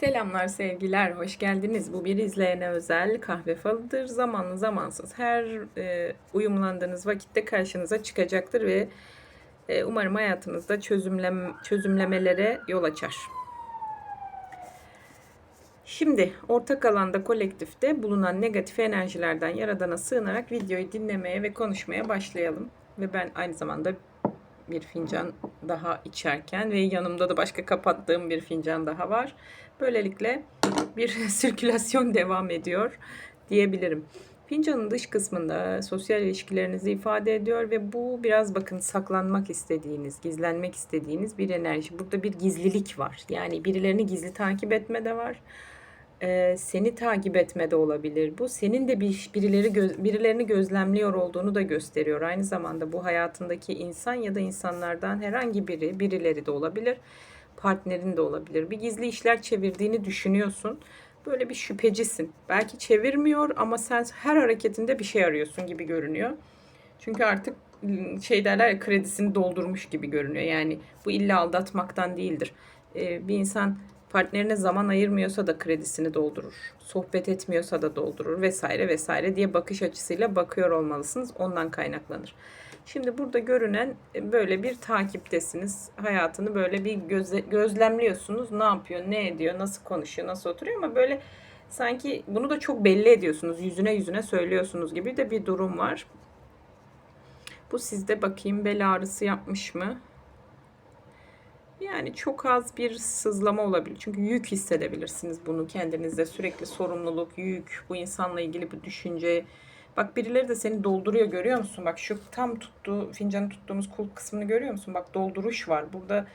Selamlar sevgiler, hoş geldiniz. Bu bir izleyene özel kahve falıdır. Zamanlı zamansız her e, uyumlandığınız vakitte karşınıza çıkacaktır ve e, umarım hayatınızda çözümlem, çözümlemelere yol açar. Şimdi ortak alanda kolektifte bulunan negatif enerjilerden yaradana sığınarak videoyu dinlemeye ve konuşmaya başlayalım. Ve ben aynı zamanda bir fincan daha içerken ve yanımda da başka kapattığım bir fincan daha var. Böylelikle bir sirkülasyon devam ediyor diyebilirim. Fincanın dış kısmında sosyal ilişkilerinizi ifade ediyor ve bu biraz bakın saklanmak istediğiniz, gizlenmek istediğiniz bir enerji. Burada bir gizlilik var. Yani birilerini gizli takip etme de var. Ee, seni takip etme de olabilir. Bu senin de bir birileri göz, birilerini gözlemliyor olduğunu da gösteriyor. Aynı zamanda bu hayatındaki insan ya da insanlardan herhangi biri, birileri de olabilir partnerin de olabilir. Bir gizli işler çevirdiğini düşünüyorsun. Böyle bir şüphecisin. Belki çevirmiyor ama sen her hareketinde bir şey arıyorsun gibi görünüyor. Çünkü artık ıı, şey derler ya kredisini doldurmuş gibi görünüyor. Yani bu illa aldatmaktan değildir. Ee, bir insan partnerine zaman ayırmıyorsa da kredisini doldurur. Sohbet etmiyorsa da doldurur vesaire vesaire diye bakış açısıyla bakıyor olmalısınız. Ondan kaynaklanır. Şimdi burada görünen e, böyle bir takiptesiniz. Hayatını böyle bir gözle, gözlemliyorsunuz. Ne yapıyor, ne ediyor, nasıl konuşuyor, nasıl oturuyor ama böyle sanki bunu da çok belli ediyorsunuz. Yüzüne yüzüne söylüyorsunuz gibi de bir durum var. Bu sizde bakayım bel ağrısı yapmış mı? Yani çok az bir sızlama olabilir. Çünkü yük hissedebilirsiniz bunu kendinizde. Sürekli sorumluluk, yük, bu insanla ilgili bir düşünce, Bak birileri de seni dolduruyor görüyor musun? Bak şu tam tuttuğu fincanı tuttuğumuz kulp kısmını görüyor musun? Bak dolduruş var. Burada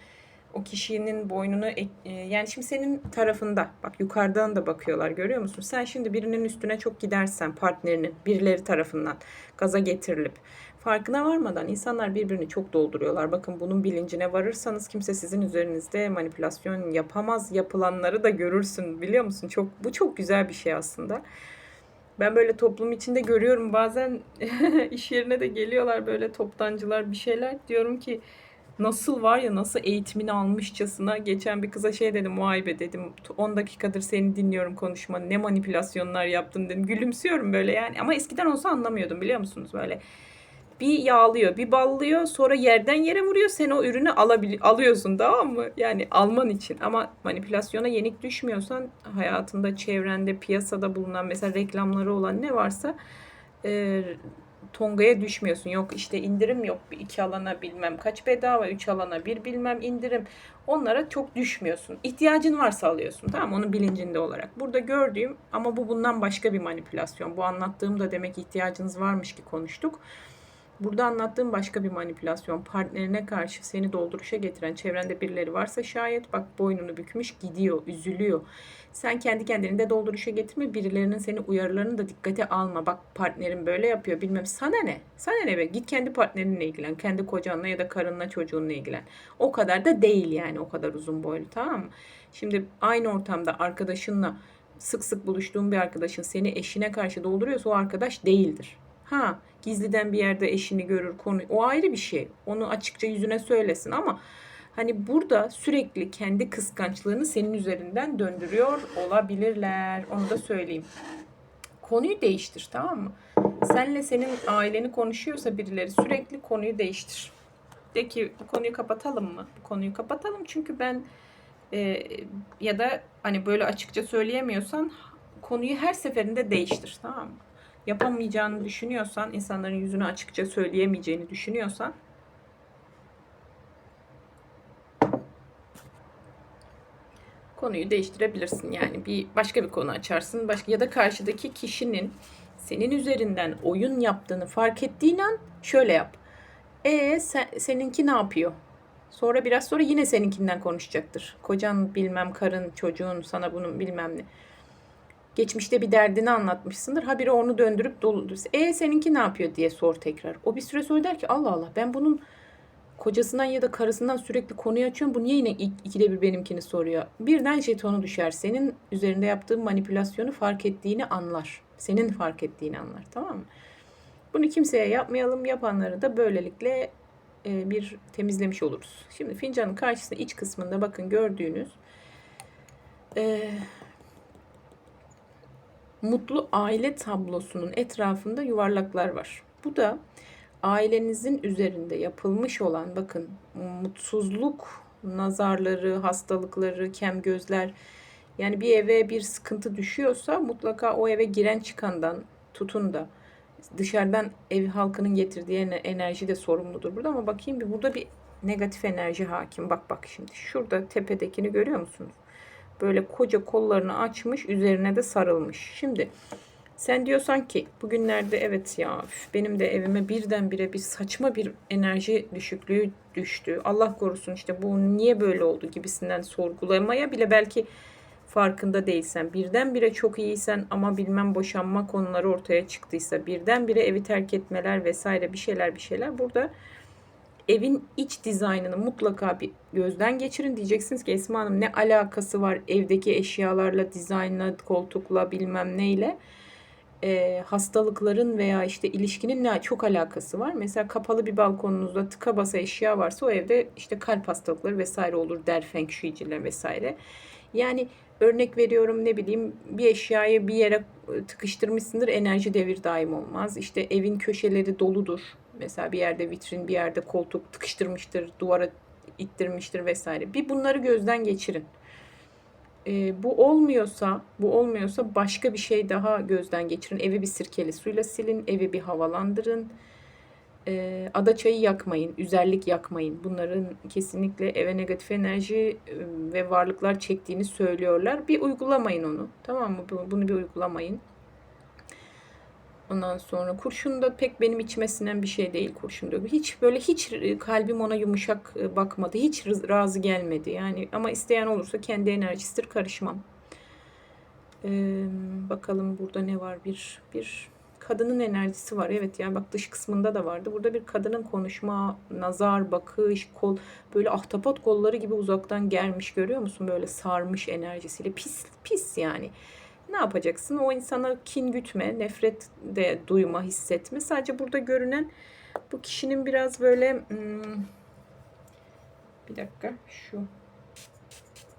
o kişinin boynunu e, yani şimdi senin tarafında bak yukarıdan da bakıyorlar görüyor musun? Sen şimdi birinin üstüne çok gidersen partnerinin birileri tarafından gaza getirilip farkına varmadan insanlar birbirini çok dolduruyorlar. Bakın bunun bilincine varırsanız kimse sizin üzerinizde manipülasyon yapamaz. Yapılanları da görürsün biliyor musun? Çok bu çok güzel bir şey aslında. Ben böyle toplum içinde görüyorum bazen iş yerine de geliyorlar böyle toptancılar bir şeyler. Diyorum ki nasıl var ya nasıl eğitimini almışçasına geçen bir kıza şey dedim vay be dedim 10 dakikadır seni dinliyorum konuşma ne manipülasyonlar yaptın dedim gülümsüyorum böyle yani ama eskiden olsa anlamıyordum biliyor musunuz böyle bir yağlıyor, bir ballıyor, sonra yerden yere vuruyor. Sen o ürünü alabil alıyorsun tamam mı? Yani alman için. Ama manipülasyona yenik düşmüyorsan hayatında, çevrende, piyasada bulunan mesela reklamları olan ne varsa e, tongaya düşmüyorsun. Yok işte indirim yok. iki alana bilmem kaç bedava, üç alana bir bilmem indirim. Onlara çok düşmüyorsun. İhtiyacın varsa alıyorsun. Tamam? Onun bilincinde olarak. Burada gördüğüm ama bu bundan başka bir manipülasyon. Bu anlattığım da demek ihtiyacınız varmış ki konuştuk. Burada anlattığım başka bir manipülasyon. Partnerine karşı seni dolduruşa getiren çevrende birileri varsa şayet bak boynunu bükmüş gidiyor, üzülüyor. Sen kendi kendini de dolduruşa getirme. Birilerinin seni uyarılarını da dikkate alma. Bak partnerin böyle yapıyor bilmem. Sana ne? Sana ne be? Git kendi partnerinle ilgilen. Kendi kocanla ya da karınla çocuğunla ilgilen. O kadar da değil yani o kadar uzun boylu tamam mı? Şimdi aynı ortamda arkadaşınla sık sık buluştuğun bir arkadaşın seni eşine karşı dolduruyorsa o arkadaş değildir. Ha gizliden bir yerde eşini görür konu o ayrı bir şey. Onu açıkça yüzüne söylesin ama hani burada sürekli kendi kıskançlığını senin üzerinden döndürüyor olabilirler. Onu da söyleyeyim. Konuyu değiştir tamam mı? Senle senin aileni konuşuyorsa birileri sürekli konuyu değiştir. De ki bu konuyu kapatalım mı? Bu konuyu kapatalım çünkü ben e, ya da hani böyle açıkça söyleyemiyorsan konuyu her seferinde değiştir tamam mı? Yapamayacağını düşünüyorsan, insanların yüzünü açıkça söyleyemeyeceğini düşünüyorsan konuyu değiştirebilirsin. Yani bir başka bir konu açarsın. Başka ya da karşıdaki kişinin senin üzerinden oyun yaptığını fark ettiğin an şöyle yap. E sen, seninki ne yapıyor? Sonra biraz sonra yine seninkinden konuşacaktır. Kocan bilmem karın çocuğun sana bunun bilmem ne. Geçmişte bir derdini anlatmışsındır. Habire onu döndürüp doludur. E seninki ne yapıyor diye sor tekrar. O bir süre sonra der ki Allah Allah ben bunun kocasından ya da karısından sürekli konuyu açıyorum. Bu niye yine ikide bir benimkini soruyor? Birden jetonu düşer. Senin üzerinde yaptığın manipülasyonu fark ettiğini anlar. Senin fark ettiğini anlar tamam mı? Bunu kimseye yapmayalım. Yapanları da böylelikle e, bir temizlemiş oluruz. Şimdi fincanın karşısında iç kısmında bakın gördüğünüz Ee, mutlu aile tablosunun etrafında yuvarlaklar var. Bu da ailenizin üzerinde yapılmış olan bakın mutsuzluk nazarları, hastalıkları, kem gözler yani bir eve bir sıkıntı düşüyorsa mutlaka o eve giren çıkandan tutun da dışarıdan ev halkının getirdiği enerji de sorumludur burada ama bakayım bir burada bir negatif enerji hakim. Bak bak şimdi şurada tepedekini görüyor musunuz? Böyle koca kollarını açmış üzerine de sarılmış. Şimdi sen diyorsan ki bugünlerde evet ya benim de evime birdenbire bir saçma bir enerji düşüklüğü düştü. Allah korusun işte bu niye böyle oldu gibisinden sorgulamaya bile belki farkında değilsen, birdenbire çok iyiysen ama bilmem boşanma konuları ortaya çıktıysa, birdenbire evi terk etmeler vesaire bir şeyler bir şeyler burada evin iç dizaynını mutlaka bir gözden geçirin. Diyeceksiniz ki Esma Hanım ne alakası var evdeki eşyalarla, dizaynla, koltukla bilmem neyle. E, hastalıkların veya işte ilişkinin ne çok alakası var. Mesela kapalı bir balkonunuzda tıka basa eşya varsa o evde işte kalp hastalıkları vesaire olur der Feng Shui'ciler vesaire. Yani örnek veriyorum ne bileyim bir eşyayı bir yere tıkıştırmışsındır enerji devir daim olmaz. İşte evin köşeleri doludur. Mesela bir yerde vitrin bir yerde koltuk tıkıştırmıştır duvara ittirmiştir vesaire. Bir bunları gözden geçirin. Ee, bu olmuyorsa, bu olmuyorsa başka bir şey daha gözden geçirin. Evi bir sirkeli suyla silin, evi bir havalandırın e, ada çayı yakmayın, üzerlik yakmayın. Bunların kesinlikle eve negatif enerji e, ve varlıklar çektiğini söylüyorlar. Bir uygulamayın onu. Tamam mı? Bunu bir uygulamayın. Ondan sonra kurşun da pek benim içime sinen bir şey değil kurşun diyor. Hiç böyle hiç kalbim ona yumuşak e, bakmadı. Hiç razı gelmedi. Yani ama isteyen olursa kendi enerjisidir karışmam. Ee, bakalım burada ne var? Bir bir kadının enerjisi var. Evet yani bak dış kısmında da vardı. Burada bir kadının konuşma, nazar, bakış, kol böyle ahtapot kolları gibi uzaktan gelmiş görüyor musun? Böyle sarmış enerjisiyle. Pis pis yani. Ne yapacaksın? O insana kin gütme, nefret de duyma, hissetme. Sadece burada görünen bu kişinin biraz böyle hmm, bir dakika şu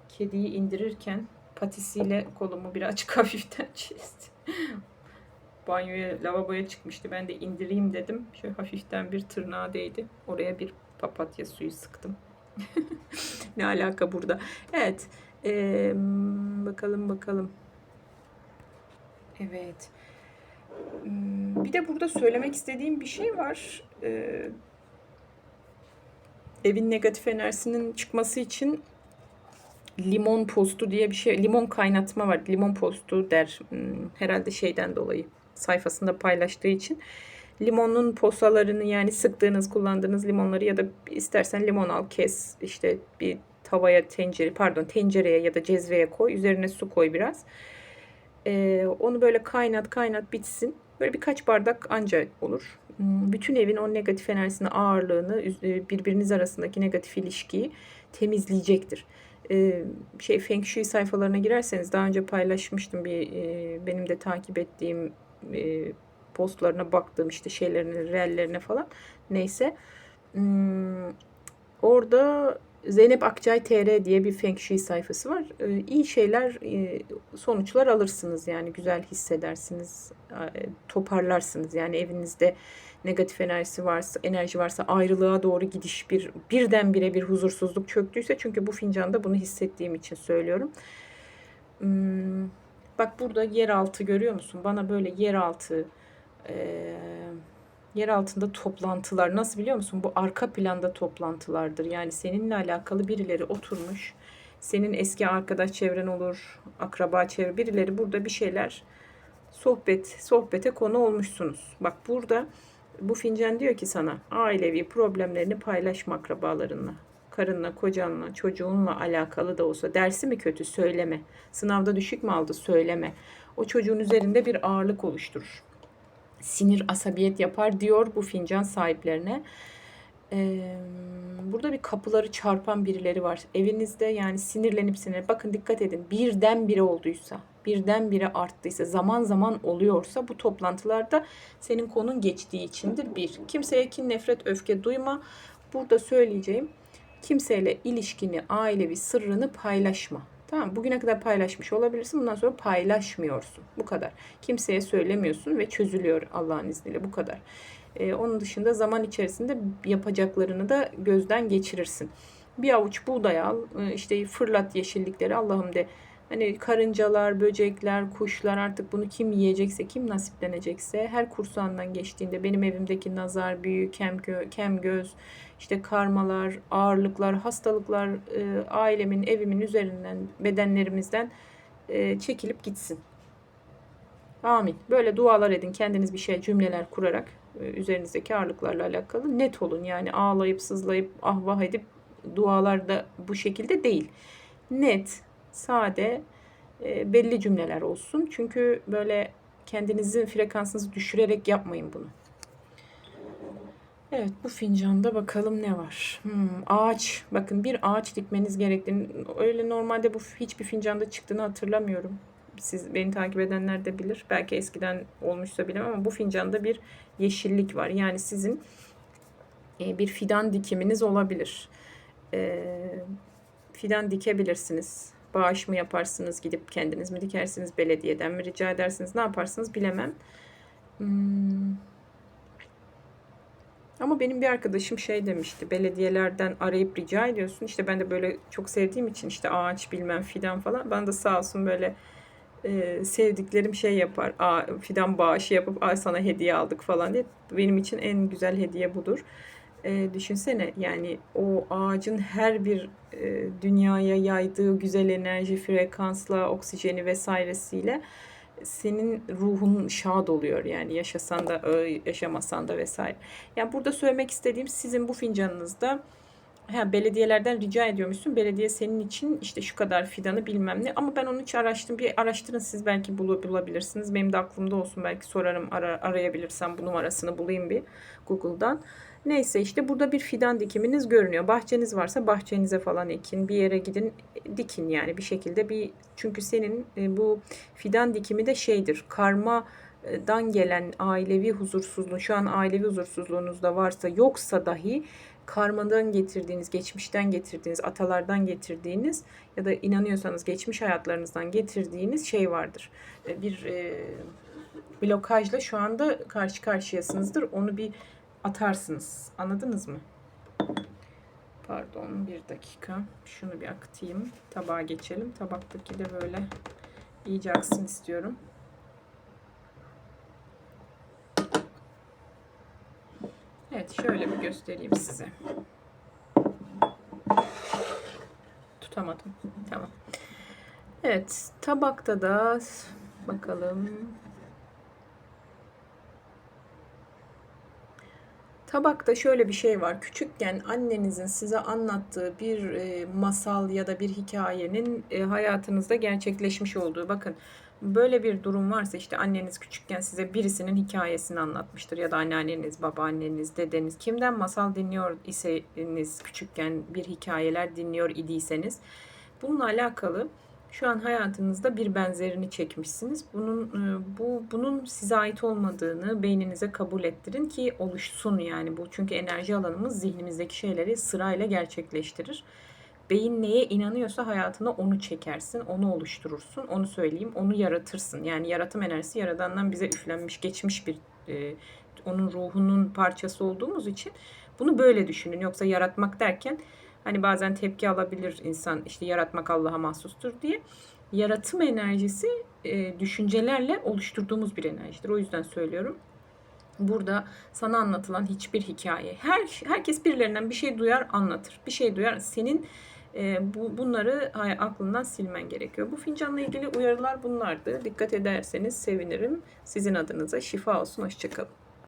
kediyi indirirken patisiyle kolumu birazcık hafiften çizdi banyoya, lavaboya çıkmıştı. Ben de indireyim dedim. Şöyle hafiften bir tırnağa değdi. Oraya bir papatya suyu sıktım. ne alaka burada? Evet. Ee, bakalım bakalım. Evet. Hmm, bir de burada söylemek istediğim bir şey var. Ee, evin negatif enerjisinin çıkması için limon postu diye bir şey, limon kaynatma var. Limon postu der. Hmm, herhalde şeyden dolayı sayfasında paylaştığı için limonun posalarını yani sıktığınız kullandığınız limonları ya da istersen limon al kes işte bir tavaya tencere pardon tencereye ya da cezveye koy üzerine su koy biraz ee, onu böyle kaynat kaynat bitsin. Böyle birkaç bardak anca olur. Hmm, bütün evin o negatif enerjisini ağırlığını e, birbiriniz arasındaki negatif ilişkiyi temizleyecektir. Ee, şey Feng Shui sayfalarına girerseniz daha önce paylaşmıştım bir e, benim de takip ettiğim e, postlarına baktığım işte şeylerine, reellerine falan. Neyse. Hmm, orada Zeynep Akçay TR diye bir Feng Shui sayfası var. E, iyi şeyler, e, sonuçlar alırsınız yani güzel hissedersiniz, e, toparlarsınız. Yani evinizde negatif enerjisi varsa, enerji varsa ayrılığa doğru gidiş bir birdenbire bir huzursuzluk çöktüyse çünkü bu fincanda bunu hissettiğim için söylüyorum. Hmm, Bak burada yeraltı görüyor musun? Bana böyle yeraltı e, yer altında toplantılar nasıl biliyor musun? Bu arka planda toplantılardır. Yani seninle alakalı birileri oturmuş. Senin eski arkadaş çevren olur, akraba çevre birileri burada bir şeyler sohbet sohbete konu olmuşsunuz. Bak burada bu fincan diyor ki sana ailevi problemlerini paylaşma akrabalarınla karınla, kocanla, çocuğunla alakalı da olsa dersi mi kötü söyleme. Sınavda düşük mü aldı söyleme. O çocuğun üzerinde bir ağırlık oluşturur. Sinir, asabiyet yapar diyor bu fincan sahiplerine. Ee, burada bir kapıları çarpan birileri var. Evinizde yani sinirlenip sinirlenip bakın dikkat edin birden bire olduysa birden bire arttıysa zaman zaman oluyorsa bu toplantılarda senin konun geçtiği içindir. Bir, kimseye kin, nefret, öfke duyma. Burada söyleyeceğim kimseyle ilişkini, ailevi sırrını paylaşma. Tamam bugüne kadar paylaşmış olabilirsin. Bundan sonra paylaşmıyorsun. Bu kadar. Kimseye söylemiyorsun ve çözülüyor Allah'ın izniyle. Bu kadar. Ee, onun dışında zaman içerisinde yapacaklarını da gözden geçirirsin. Bir avuç buğday al. e, işte fırlat yeşillikleri Allah'ım de. Hani karıncalar, böcekler, kuşlar artık bunu kim yiyecekse, kim nasiplenecekse her kursağından geçtiğinde benim evimdeki nazar, büyü, kem, gö- kem göz, işte karmalar, ağırlıklar, hastalıklar e, ailemin, evimin üzerinden, bedenlerimizden e, çekilip gitsin. Amin. Böyle dualar edin. Kendiniz bir şey cümleler kurarak e, üzerinizdeki ağırlıklarla alakalı net olun. Yani ağlayıp sızlayıp ah vah edip dualar da bu şekilde değil. Net, sade, e, belli cümleler olsun. Çünkü böyle kendinizin frekansınızı düşürerek yapmayın bunu. Evet bu fincanda bakalım ne var. Hmm, ağaç. Bakın bir ağaç dikmeniz gerektiğini öyle normalde bu hiçbir fincanda çıktığını hatırlamıyorum. Siz beni takip edenler de bilir. Belki eskiden olmuşsa bilemem ama bu fincanda bir yeşillik var. Yani sizin e, bir fidan dikiminiz olabilir. E, fidan dikebilirsiniz. Bağış mı yaparsınız gidip kendiniz mi dikersiniz belediyeden mi rica edersiniz ne yaparsınız bilemem. Hmm. Ama benim bir arkadaşım şey demişti. Belediyelerden arayıp rica ediyorsun. İşte ben de böyle çok sevdiğim için işte ağaç bilmem fidan falan. Ben de sağ olsun böyle e, sevdiklerim şey yapar. Fidan bağışı yapıp ay sana hediye aldık falan diye. Benim için en güzel hediye budur. E, düşünsene yani o ağacın her bir e, dünyaya yaydığı güzel enerji, frekansla, oksijeni vesairesiyle senin ruhun şad oluyor yani yaşasan da yaşamasan da vesaire. Yani burada söylemek istediğim sizin bu fincanınızda ha, belediyelerden rica ediyormuşsun. Belediye senin için işte şu kadar fidanı bilmem ne. Ama ben onu hiç araştırdım. Bir araştırın siz belki bulabilirsiniz. Benim de aklımda olsun belki sorarım ara, arayabilirsem bu numarasını bulayım bir Google'dan. Neyse işte burada bir fidan dikiminiz görünüyor. Bahçeniz varsa bahçenize falan ekin. Bir yere gidin dikin yani bir şekilde bir çünkü senin e, bu fidan dikimi de şeydir. Karmadan gelen ailevi huzursuzluğun şu an ailevi huzursuzluğunuz da varsa yoksa dahi karmadan getirdiğiniz, geçmişten getirdiğiniz, atalardan getirdiğiniz ya da inanıyorsanız geçmiş hayatlarınızdan getirdiğiniz şey vardır. E, Bir e, blokajla şu anda karşı karşıyasınızdır. Onu bir atarsınız. Anladınız mı? Pardon bir dakika. Şunu bir akıtayım. Tabağa geçelim. Tabaktaki de böyle iyice aksın istiyorum. Evet şöyle bir göstereyim size. Tutamadım. Tamam. Evet tabakta da bakalım. Tabakta şöyle bir şey var. Küçükken annenizin size anlattığı bir e, masal ya da bir hikayenin e, hayatınızda gerçekleşmiş olduğu. Bakın böyle bir durum varsa işte anneniz küçükken size birisinin hikayesini anlatmıştır ya da anneanneniz, babaanneniz, dedeniz kimden masal dinliyor iseniz küçükken bir hikayeler dinliyor idiyseniz bununla alakalı şu an hayatınızda bir benzerini çekmişsiniz. Bunun e, bu bunun size ait olmadığını beyninize kabul ettirin ki oluşsun yani bu. Çünkü enerji alanımız zihnimizdeki şeyleri sırayla gerçekleştirir. Beyin neye inanıyorsa hayatına onu çekersin, onu oluşturursun, onu söyleyeyim, onu yaratırsın. Yani yaratım enerjisi yaradandan bize üflenmiş, geçmiş bir e, onun ruhunun parçası olduğumuz için bunu böyle düşünün. Yoksa yaratmak derken Hani bazen tepki alabilir insan işte yaratmak Allah'a mahsustur diye. Yaratım enerjisi e, düşüncelerle oluşturduğumuz bir enerjidir. O yüzden söylüyorum. Burada sana anlatılan hiçbir hikaye. Her herkes birilerinden bir şey duyar, anlatır. Bir şey duyar. Senin e, bu bunları aklından silmen gerekiyor. Bu fincanla ilgili uyarılar bunlardı. Dikkat ederseniz sevinirim. Sizin adınıza şifa olsun. Hoşçakalın.